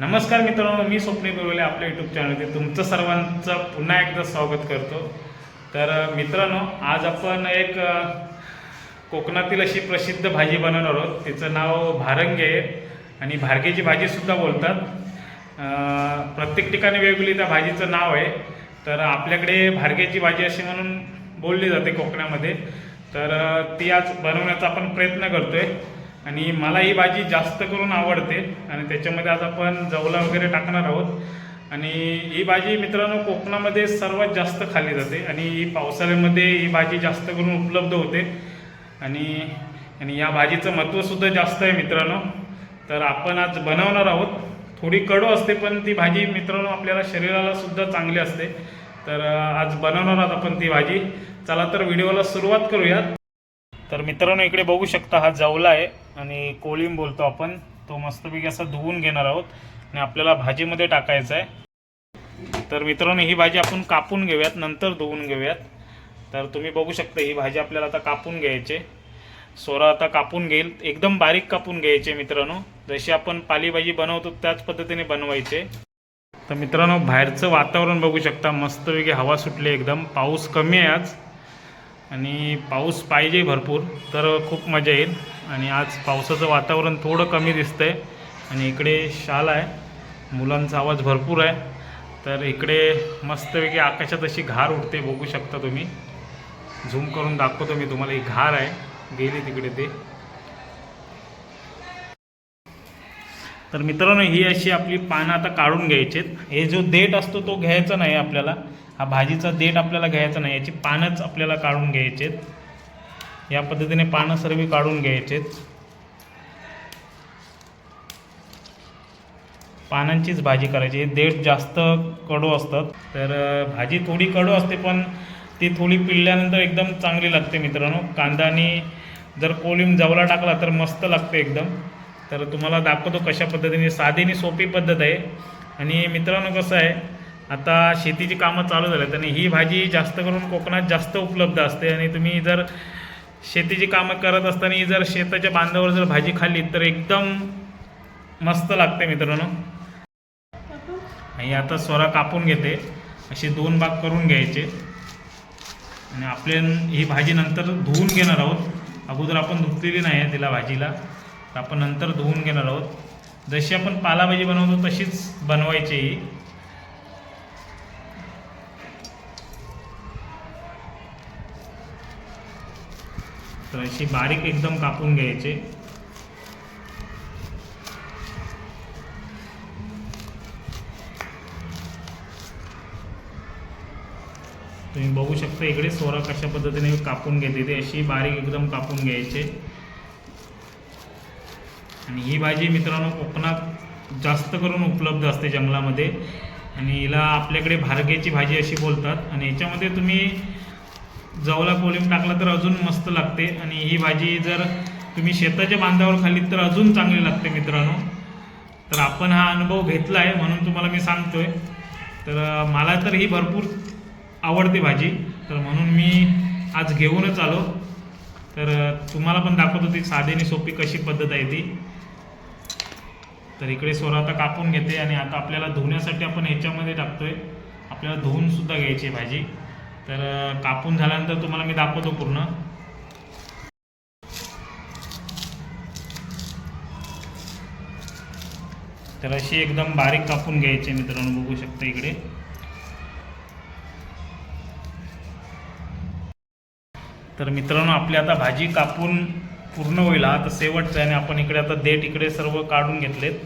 नमस्कार मित्रांनो मी स्वप्ने बोलवले आपल्या यूट्यूब चॅनलमध्ये तुमचं सर्वांचं पुन्हा एकदा स्वागत करतो. तर मित्रांनो आज आपण एक कोकणातील अशी प्रसिद्ध भाजी बनवणार आहोत. तिचं नाव भारंगे आहे आणि भारगेची भाजीसुद्धा बोलतात. प्रत्येक ठिकाणी वेगवेगळी त्या भाजीचं नाव आहे. तर आपल्याकडे भारगेची भाजी अशी म्हणून बोलली जाते कोकणामध्ये. तर ती आज बनवण्याचा आपण प्रयत्न करतो आहे आणि मला ही भाजी जास्त करून आवडते आणि त्याच्यामध्ये आज आपण जवला वगैरे टाकणार आहोत. आणि ही भाजी मित्रांनो कोकणामध्ये सर्वात जास्त खाल्ली जाते आणि ही पावसाळ्यामध्ये ही भाजी जास्त करून उपलब्ध होते. आणि आणि या भाजीचं महत्त्वसुद्धा जास्त आहे मित्रांनो. तर आपण आज बनवणार आहोत. थोडी कडू असते पण ती भाजी मित्रांनो आपल्याला शरीराला सुद्धा चांगली असते. तर आज बनवणार आहोत आपण ती भाजी. चला तर व्हिडिओला सुरुवात करूयात. तर मित्रांनो इकडे बघू शकता हा जवला आहे आणि कोळीम बोलतो आपण. तो मस्तपैकी असा धुवून घेणार आहोत आणि आपल्याला भाजीमध्ये टाकायचा आहे. तर मित्रांनो ही भाजी आपण कापून घेऊयात नंतर धुवून घेऊयात. तर तुम्ही बघू शकता ही भाजी आपल्याला आता कापून घ्यायचे. सोरा आता कापून घेईल. एकदम बारीक कापून घ्यायचे मित्रांनो. जशी आपण पालेभाजी बनवतो त्याच पद्धतीने बनवायचे. तर मित्रांनो बाहेरचं वातावरण बघू शकता. मस्तपैकी हवा सुटली एकदम. पाऊस कमी आहे आज. आणि पाऊस पाहिजे भरपूर तर खूप मजा येईल. आणि आज पावसाचं वातावरण थोडं कमी दिसतं आहे आणि इकडे शाल आहे. मुलांचा आवाज भरपूर आहे. तर इकडे मस्तपैकी आकाशात अशी घार उडते बघू शकता तुम्ही. झूम करून दाखवतो मी तुम्हाला. ही घार आहे. गेली तिकडे ते. तर मित्रांनो ही अशी आपली पानं आता काढून घ्यायची हे जो देठ असतो तो घ्यायचा नाही आपल्याला. हा भाजीचा देठ आपल्याला घ्यायचा नाही याची पानंच आपल्याला काढून घ्यायचे या पद्धतीने पानं सर्व काढून घ्यायचे पानांचीच भाजी करायची. हे देठ जास्त कडू असतात. तर भाजी थोडी कडू असते पण ती थोडी पिळल्यानंतर एकदम चांगली लागते मित्रांनो. कांदाने जर कोलिम जवला टाकला तर मस्त लागते एकदम. तर तुम्हाला दाखवतो कशा पद्धतीने साधी आणि सोपी पद्धत आहे. आणि मित्रांनो कसं आहे आता शेतीची कामं चालू झाल्यात आणि ही भाजी जास्त करून कोकणात जास्त उपलब्ध असते आणि तुम्ही जर शेतीची कामं करत असताना ही जर शेताच्या बांधावर जर भाजी खाल्ली तर एकदम मस्त लागते मित्रांनो. आणि आता स्वरा कापून घेते. असे दोन भाग करून घ्यायचे. आणि आपले ही भाजी नंतर धुवून घेणार आहोत. अगोदर आपण धुतलेली नाही आहे तिला भाजीला. तर आपण नंतर धुवून घेणार आहोत. जशी आपण पालाभाजी बनवतो तशीच बनवायची ही. तर अशी बारीक एकदम कापून घ्यायचे. तुम्ही बघू शकता इकडे सोरा कशा पद्धतीने कापून घेते ते अशी बारीक एकदम कापून घ्यायचे. आणि ही भाजी मित्रांनो कोकणात जास्त करून उपलब्ध असते जंगलामध्ये. आणि हिला आपल्याकडे भारग्याची भाजी अशी बोलतात. आणि याच्यामध्ये तुम्ही जवला कोलिम टाकला तर अजून मस्त लागते. आणि ही भाजी जर तुम्ही शेताच्या बांधावर खाल्लीत तर अजून चांगली लागते मित्रांनो. तर आपण हा अनुभव घेतला आहे म्हणून तुम्हाला मी सांगतोय. तर मला तर ही भरपूर आवडते भाजी. तर म्हणून मी आज घेऊनच आलो. तर तुम्हाला पण दाखवतो ती साधी आणि सोपी कशी पद्धत आहे ती. तर इकडे सोरा आता कापून घेते आणि आता आपल्याला धुण्यासाठी आपण ह्याच्यामध्ये टाकतोय. आपल्याला धुवूनसुद्धा घ्यायची आहे भाजी. तर कापून झाल्यानंतर तुम्हाला मी दाखवतो पूर्ण. तर अशी एकदम बारीक कापून घ्यायची आहे मित्रांनो बघू शकता इकडे. तर मित्रांनो आपली आता भाजी कापून पूर्ण होईल. आता शेवटचं आहे आणि आपण इकडे आता देठ इकडे सर्व काढून घेतलेत.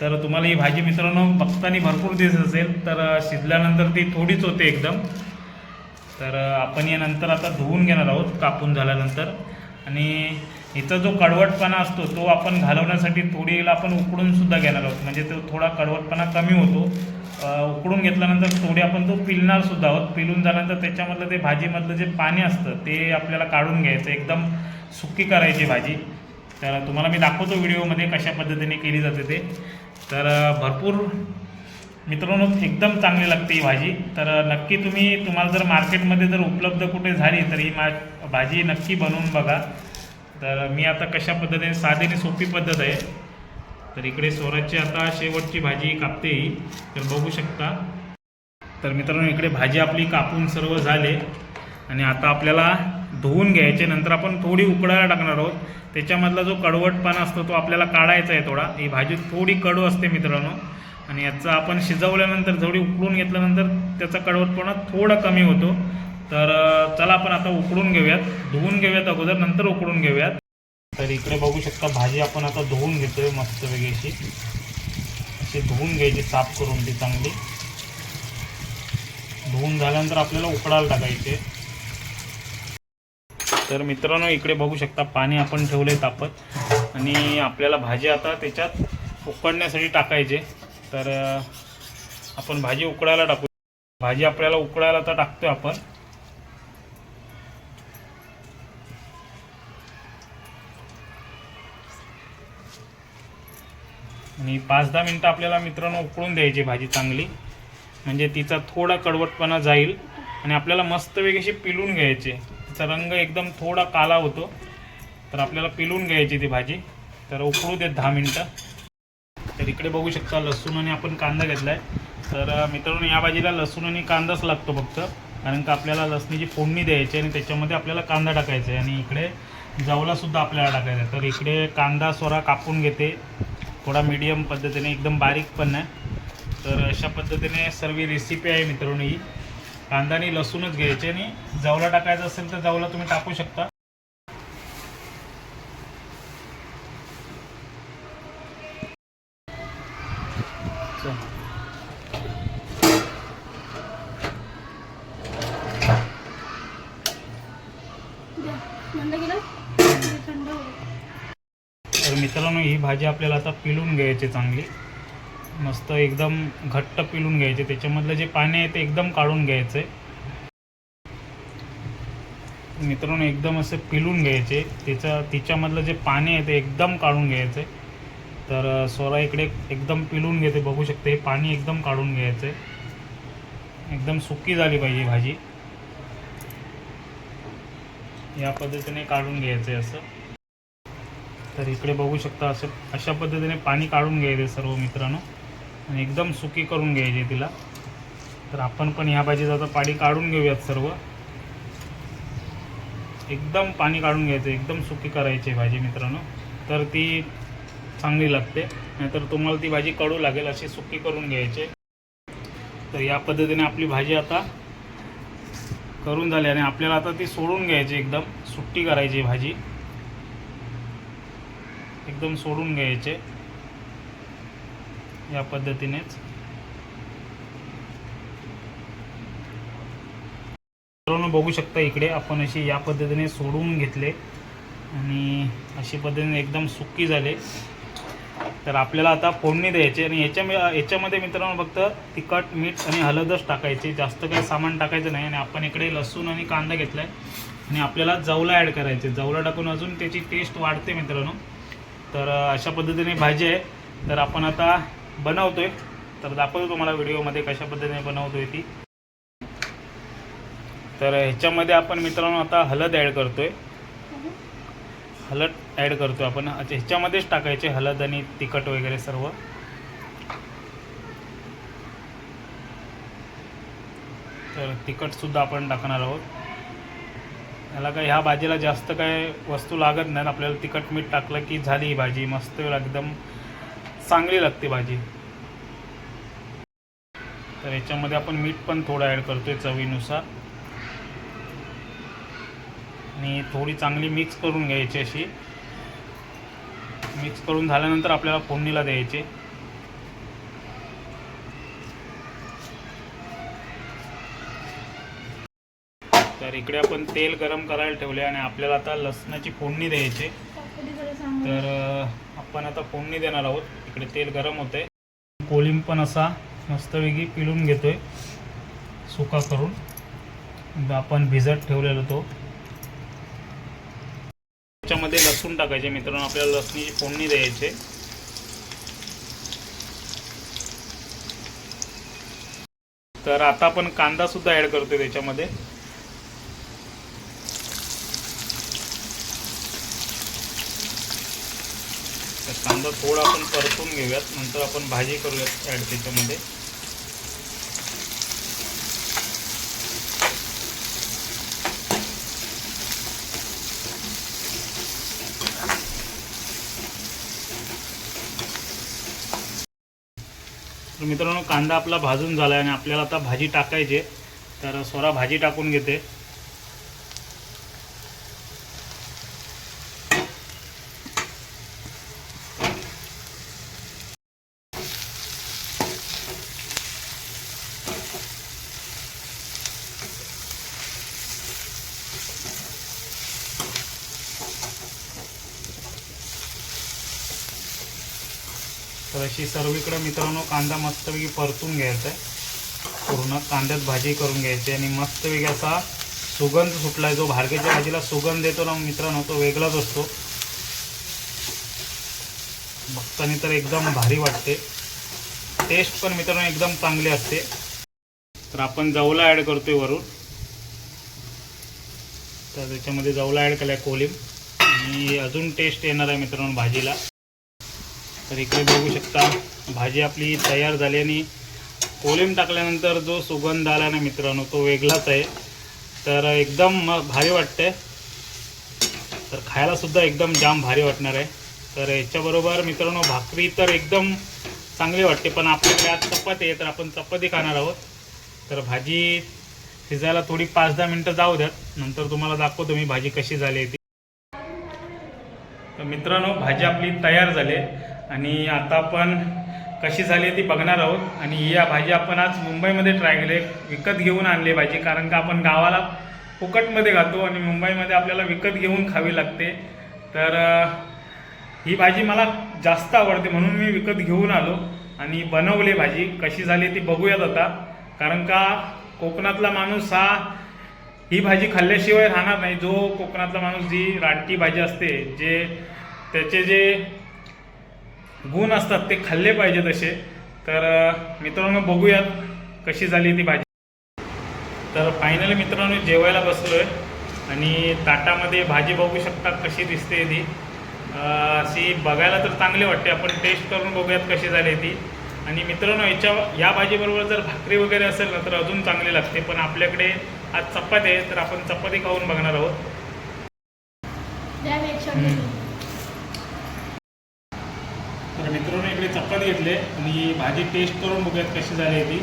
तर तुम्हाला ही भाजी मित्रांनो बघताना भरपूर दिसत असेल. तर शिजल्यानंतर ती थोडीच होते एकदम. तर आपण या नंतर आता धुवून घेणार आहोत कापून झाल्यानंतर. आणि इथं जो कडवटपणा असतो तो आपण घालवण्यासाठी थोडीला आपण उकडून सुद्धा घेणार आहोत. म्हणजे तो थोडा कडवटपणा कमी होतो. उकडून घेतल्यानंतर थोडी आपण तो पिलणार सुद्धा आहोत. पिलून झाल्यानंतर त्याच्यामधलं ते भाजीमधलं जे पाणी असतं ते आपल्याला काढून घ्यायचं. एकदम सुकी करायची भाजी. तर तुम्हाला मी दाखवतो व्हिडिओमध्ये कशा पद्धतीने केली जाते ते. तर भरपूर मित्रांनो एकदम चांगली लागते ही भाजी. तर नक्की तुम्ही तुम्हाला जर मार्केटमध्ये जर उपलब्ध कुठे झाली तर ही मा भाजी नक्की बनवून बघा. तर मी आता कशा पद्धतीने साधी आणि सोपी पद्धत आहे. तर इकडे स्वराजची आता शेवटची भाजी कापते ही. तर बघू शकता. तर मित्रांनो इकडे भाजी आपली कापून सर्व झाले. आणि आता आपल्याला धुवून घ्यायचे. नंतर आपण थोडी उकडायला टाकणार आहोत. त्याच्यामधला जो कडवटपणा असतो तो आपल्याला काढायचा आहे थोडा. ही भाजी थोडी कडू असते मित्रांनो. आणि याचा आपण शिजवल्यानंतर थोडी उकळून घेतल्यानंतर त्याचा कडवटपणा थोडा कमी होतो. तर चला आपण आता उकडून घेऊयात. धुवून घेऊयात अगोदर नंतर उकडून घेऊयात. तर इकडे बघू शकता भाजी आपण आता धुवून घेतोय मस्त अशी अशी धुवून घ्यायची साफ करून ती चांगली. धुवून झाल्यानंतर आपल्याला उकळायला टाकायचे. तर मित्रांनो इकडे बघू शकता पाणी आपण ठेवले तापत. आणि आपल्याला भाजी आता त्याच्यात उकडण्यासाठी टाकायचे. तर आपण भाजी उकडायला टाकू. भाजी आपल्याला उकडायला तर टाकतोय आपण. आणि पाच दहा मिनटं आपल्याला मित्रांनो उकळून द्यायची भाजी चांगली. म्हणजे तिचा थोडा कडवटपणा जाईल आणि आपल्याला मस्त अशी पिलून घ्यायची. तिचा रंग एकदम थोडा काला होतो. तर आपल्याला पिलून घ्यायची ती भाजी. तर उकळू देत दहा मिनटं. इकडे बघू शकता लसूण आणि आपण कांदा घेतला आहे तर मित्रांनो या भाजीला लसूण आणि कांदाच लागतो फक्त. कारण का आपल्याला लसणीची फोडणी द्यायची आणि त्याच्यामध्ये आपल्याला कांदा टाकायचा आहे. आणि इकडे जवलासुद्धा आपल्याला टाकायचा आहे. तर इकडे कांदा सोरा कापून घेते. थोडा मीडियम पद्धतीने एकदम बारीक पण आहे. तर अशा पद्धतीने सर्व रेसिपी आहे मित्रांनो ही. कांदा आणि लसूणच घ्यायचे आणि जवला टाकायचं असेल तर जवला तुम्ही टाकू शकता. मित्रांनो ही भाजी आपल्याला आता पिलून घ्यायची चांगली. मस्त एकदम घट्ट पिलून घ्यायचे. त्याच्यामधलं जे पाणी आहे ते एकदम काढून घ्यायचं आहे. मित्रांनो एकदम असे पिलून घ्यायचे. त्याचं तिच्यामधलं जे पाणी आहे ते एकदम काढून घ्यायचं आहे. तर अं, सोरा इकडे एकदम पिलून घेते. बघू शकते हे पाणी एकदम काढून घ्यायचं आहे. एकदम सुकी झाली पाहिजे भाजी. या पद्धतीने काढून घ्यायचं आहे असं. तर इकडे बघू शकता असं अशा पद्धतीने पाणी काढून घ्यायचे सर्व मित्रांनो. आणि एकदम सुकी करून घ्यायची तिला. तर आपण पण ह्या भाजीचं आता पाणी काढून घेऊयात सर्व. एकदम पाणी काढून घ्यायचं एकदम सुकी करायची भाजी मित्रांनो. तर ती चांगली लागते. नाहीतर तुम्हाला ती भाजी कडू लागेल अशी सुकी करून घ्यायची. तर या पद्धतीने आपली भाजी आता करून झाली आणि आपल्याला आता ती सोडून घ्यायची एकदम सुट्टी करायची भाजी. एकदम सोडून घ्यायचे. या पद्धतीनेच. मित्रांनो बघू शकता इकडे आपण अशी या पद्धतीने सोडून घेतले. आणि अशी पद्धतीने एकदम सुकी झाले. तर आपल्याला आता फोडणी द्यायची आणि याच्या याच्यामध्ये मित्रांनो फक्त तिखट मीठ आणि हळदच टाकायचे. जास्त काही सामान टाकायचं नाही. आणि आपण इकडे लसूण आणि कांदा घेतला आहे आणि आपल्याला जवला ॲड करायचे. जवला टाकून अजून त्याची टेस्ट वाढते मित्रांनो. तर अशा पद्धतीने भाजी आहे. तर आपण आता बनवतोय. तर दाखवतो तुम्हाला व्हिडिओमध्ये कशा पद्धतीने बनवतोय ती. तर ह्याच्यामध्ये आपण मित्रांनो आता हळद ॲड करतोय. हळद ॲड करतोय आपण. अच्छा ह्याच्यामध्येच टाकायचे हळद आणि तिखट वगैरे सर्व. तर तिखटसुद्धा आपण टाकणार आहोत. याला काय ह्या भाजीला जास्त काय वस्तू लागत नाही. आपल्याला तिखट मीठ टाकलं की झाली ही भाजी. मस्त एकदम चांगली लागते भाजी. तर याच्यामध्ये आपण मीठ पण थोडं ॲड करतोय चवीनुसार. आणि थोडी चांगली मिक्स करून घ्यायची अशी. मिक्स करून झाल्यानंतर आपल्याला फोडणीला द्यायची. तर इकडे आपण तेल गरम करायला ठेवले आणि आपल्याला आता लसणाची फोडणी द्यायची. तर आपण आता फोडणी देणार आहोत. इकडे तेल गरम होते कोलिंब पण असा मस्तपैकी पिळून घेतोय. सुका करून. आपण भिजत ठेवलेला तो. त्याच्यामध्ये लसूण टाकायचे. मित्रांनो आपल्याला लसणीची फोडणी द्यायचे. तर आता आपण कांदा सुद्धा ऍड करतोय त्याच्यामध्ये. तर कांदा थोडा आपण परतून घेऊयात. नंतर आपण भाजी करूयात ॲड त्याच्यामध्ये. तर मित्रांनो कांदा आपला भाजून झाला आहे आणि आपल्याला आता भाजी टाकायची तर स्वरा भाजी टाकून घेते. तर अशी सर्वीकडे मित्रांनो कांदा मस्तपैकी परतून घ्यायचा आहे. पूर्ण कांद्यात भाजी करून घ्यायची आणि मस्तपैकी असा सुगंध सुटला जो भारगेच्या भाजीला सुगंध देतो ना मित्रांनो तो वेगळाच असतो. बघताना तर एकदम भारी वाटते. टेस्ट पण मित्रांनो एकदम चांगली असते. तर आपण जवला ॲड करतोय वरून. तर त्याच्यामध्ये जवला ॲड केला आहे कोलिम आणि अजून टेस्ट येणार आहे मित्रांनो भाजीला. तर इकडे बघू शकता भाजी आपली तयार झाली आणि कोलिम टाकल्यानंतर जो सुगंध आला ना मित्रांनो तो वेगळाच आहे. तर एकदम भारी वाटतंय. तर खायला सुद्धा एकदम जाम भारी वाटणार आहे. तर याच्याबरोबर मित्रांनो भाकरी तर एकदम चांगली वाटते पण आपल्याकडे आज चपाती आहे तर आपण चपाती खाणार आहोत. तर भाजी शिजायला थोडी पाच दहा मिनटं जाऊ द्यात. नंतर तुम्हाला दाखवतो मी भाजी कशी झाली आहे ती. तर मित्रांनो भाजी आपली तयार झाली आणि आता आपण कशी झाली ती बघणार आहोत. आणि या भाजी आपण आज मुंबईमध्ये ट्राय केली. विकत घेऊन आणली भाजी कारण का आपण गावाला फुकटमध्ये खातो आणि मुंबईमध्ये आपल्याला विकत घेऊन खावी लागते. तर ही भाजी मला जास्त आवडते म्हणून मी विकत घेऊन आलो आणि बनवली भाजी. कशी झाली ती बघूयात आता. कारण का कोकणातला माणूस हा ही भाजी खाल्ल्याशिवाय राहणार नाही. जो कोकणातला माणूस जी रानटी भाजी असते जे त्याचे जे गुण असतात ते खाल्ले पाहिजे तसे तर मित्रांनो बघूयात कशी झाली ती भाजी. तर फायनली मित्रांनो जेवायला बसलो आहे आणि ताटामध्ये भाजी बघू शकता कशी दिसते ती. अशी बघायला तर चांगली वाटते. आपण टेस्ट करून बघूयात कशी झाली ती. आणि मित्रांनो याच्या या भाजीबरोबर जर भाकरी वगैरे असेल ना तर अजून चांगली लागते. पण आपल्याकडे आज चपाती आहे तर आपण चपाती खाऊन बघणार आहोत द्या मी एक शॉट हम्म. घेतो. तर मित्रांनो घेतले आणि भाजी टेस्ट करून बघूयात कशी झाली ती.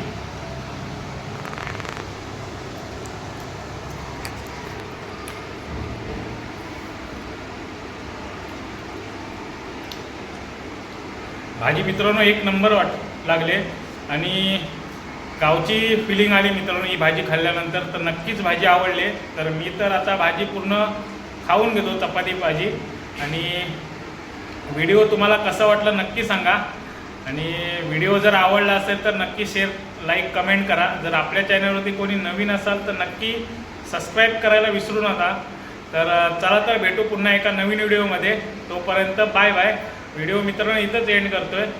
भाजी मित्रांनो एक नंबर वाट लागले आणि गावची फिलिंग आली मित्रांनो ही भाजी खाल्ल्यानंतर तर नक्कीच भाजी आवडली. तर मी तर आता भाजी पूर्ण खाऊन घेतो चपाती भाजी. आणि व्हिडिओ तुम्हाला कसा वाटला नक्की सांगा. आणि व्हिडिओ जर आवडला असेल तर नक्की शेअर लाईक कमेंट करा. जर आपल्या चॅनलवरती कोणी नवीन असाल तर नक्की सबस्क्राईब करायला विसरू नका. तर चला तर भेटू पुन्हा एका नवीन व्हिडिओमध्ये. तोपर्यंत बाय बाय व्हिडिओ मित्रांनो इथंच एंड करतोय.